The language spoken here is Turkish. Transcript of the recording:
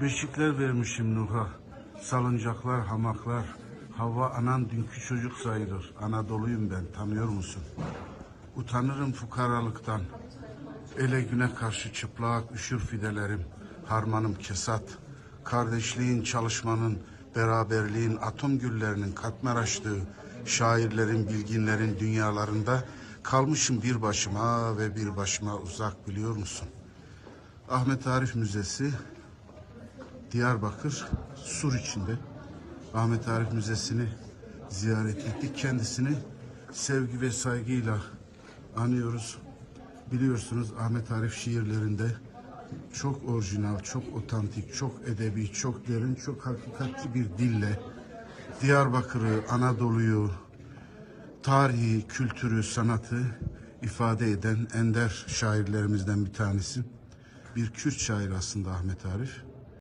Beşikler vermişim Nuh'a. Salıncaklar, hamaklar. Hava anan dünkü çocuk sayılır. Anadolu'yum ben, tanıyor musun? Utanırım fukaralıktan. Ele güne karşı çıplak üşür fidelerim. Harmanım kesat. Kardeşliğin, çalışmanın, beraberliğin, atom güllerinin katmer açtığı şairlerin, bilginlerin dünyalarında kalmışım bir başıma ve bir başıma uzak biliyor musun? Ahmet Arif Müzesi Diyarbakır Sur içinde Ahmet Arif Müzesi'ni ziyaret ettik. Kendisini sevgi ve saygıyla anıyoruz. Biliyorsunuz Ahmet Arif şiirlerinde çok orijinal, çok otantik, çok edebi, çok derin, çok hakikatli bir dille Diyarbakır'ı, Anadolu'yu, tarihi, kültürü, sanatı ifade eden ender şairlerimizden bir tanesi. Bir Kürt şair aslında Ahmet Arif.